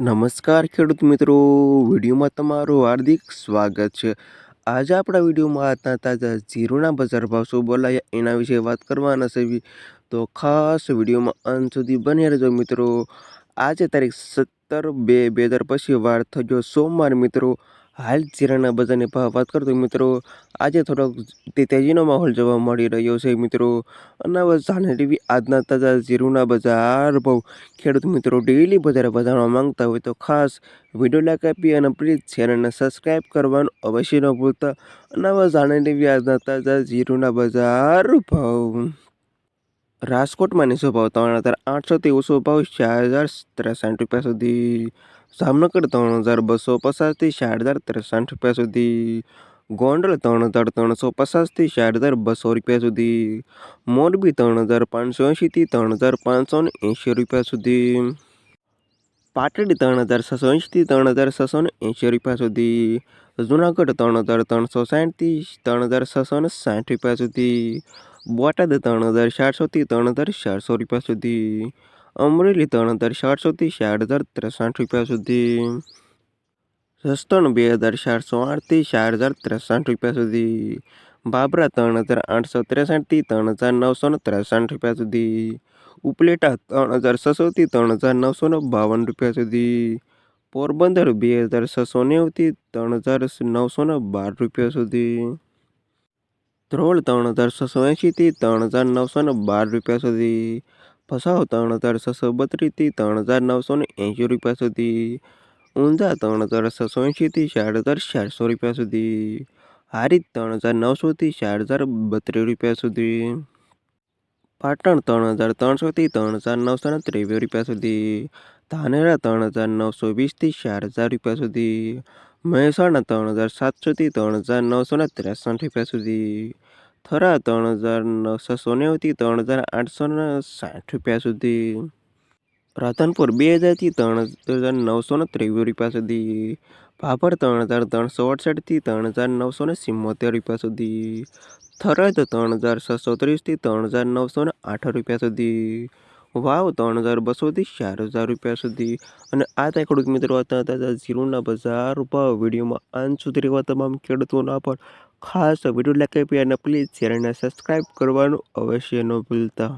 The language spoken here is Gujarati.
નમસ્કાર ખેડૂત મિત્રો. વિડીયોમાં તમારું હાર્દિક સ્વાગત છે. આજે આપણા વિડીયોમાં આજના તાજા જીરુના બજાર ભાવ શું બોલાયા એના વિશે વાત કરવાના છે. તો ખાસ વિડીયોમાં અંત સુધી બની રહેજો મિત્રો. આજે તારીખ સત્તર બે બે હજાર પછી વાર થયો સોમવાર મિત્રો. હાલ જીરાના બજારની ભાવ વાત કરતો મિત્રો, આજે થોડોક તેજીનો માહોલ જોવા મળી રહ્યો છે મિત્રો. અને હવે જાણે ટીવી આજના તાજા જીરુના બજાર ભાવ. ખેડૂત મિત્રો ડેલી બજાર વધારવા માંગતા હોય તો ખાસ વીડિયો લાઈક આપી અને પ્લીઝ ચેનલને સબસ્ક્રાઈબ કરવાનું અવશ્ય ન ભૂલતા. અને હવે જાણે ટીવી આજના તાજા જીરુના બજાર ભાવ. રાજકોટમાં નીચો ભાવ ત્રણ હજાર આઠસોથી ઓછો ભાવ ચાર હજાર ત્રેસઠ રૂપિયા સુધી. જામનગર ત્રણ હજાર બસો પચાસથી ચાર હજાર ત્રેસઠ રૂપિયા સુધી. ગોંડલ ત્રણ હજાર ત્રણસો પચાસથી ચાર હજાર બસો રૂપિયા સુધી. મોરબી ત્રણ હજાર પાંચસો એંશીથી ત્રણ હજાર પાંચસો ને એંશી રૂપિયા સુધી. પાટડી ત્રણ હજાર છસો એંશીથી ત્રણ હજાર છસો ને એંશી રૂપિયા સુધી. જુનાગઢ ત્રણ હજાર ત્રણસો સાઠથી ત્રણ હજાર છસો ને સાઠ રૂપિયા સુધી. બોટાદ ત્રણ હજાર ચારસોથી ત્રણ હજાર ચારસો રૂપિયા સુધી, અમરેલી ત્રણ હજાર ચારસોથી ચાર હજાર ત્રેસઠ રૂપિયા સુધી સસ્તણ બે હજાર ચારસો આઠથી ચાર હજાર ત્રેસઠ રૂપિયા સુધી, બાબરા ત્રણ હજાર આઠસો ત્રેસઠથી ત્રણ હજાર નવસો ત્રેસઠ રૂપિયા સુધી, ઉપલેટા ત્રણ હજાર છસોથી ત્રણ હજાર નવસો બાવન રૂપિયા સુધી, પોરબંદર બે હજાર છસો નેવુંથી ત્રણ હજાર નવસો ને બાર રૂપિયા સુધી ધ્રોળ ત્રણ હજાર છસો એંશીથી ત્રણ હજાર નવસો બાર રૂપિયા સુધી. ફસાવ ત્રણ હજાર છસો બત્રીસથી ત્રણ હજાર નવસો એંશી રૂપિયા સુધી. ઊંઝા ત્રણ હજાર છસો એંશીથી ચાર હજાર ચારસો રૂપિયા સુધી. હારીજ ત્રણ હજાર નવસોથી ચાર હજાર બત્રીસ રૂપિયા સુધી. પાટણ ત્રણ હજાર ત્રણસોથી ત્રણ હજાર નવસો ત્રેવીસ રૂપિયા સુધી. ધાનેરા ત્રણ હજાર નવસો વીસથી ચાર હજાર રૂપિયા સુધી. મહેસાણા ત્રણ હજાર સાતસોથી ત્રણ હજાર નવસો ને ત્રેસઠ રૂપિયા સુધી. થરા ત્રણ હજાર નવસો નેવુંથી ત્રણ હજાર આઠસો ને સાઠ રૂપિયા સુધી. રાધનપુર બે હજારથી ત્રણ હજાર નવસો ને ત્રેવીસ રૂપિયા સુધી. ભાભર ત્રણ હજાર ત્રણસો અડસઠથી ત્રણ હજાર નવસો ને સિત્તોતેર રૂપિયા સુધી. થરાદ ત્રણ હજાર છસો ત્રીસથી ત્રણ હજાર નવસો ને આઠ રૂપિયા સુધી. વાવ ત્રણ હજાર બસોથી ચાર હજાર રૂપિયા સુધી. અને આ ત્યાં ખેડૂત મિત્રો હતા હતા ઝીરોના બજાર ભાવ વિડીયોમાં અંત સુધી રહેવા તમામ ખેડૂતોના પણ ખાસ વીડિયો લાઈક આપી અને પ્લીઝ ચેનલને સબસ્ક્રાઈબ કરવાનું અવશ્ય ન ભૂલતા.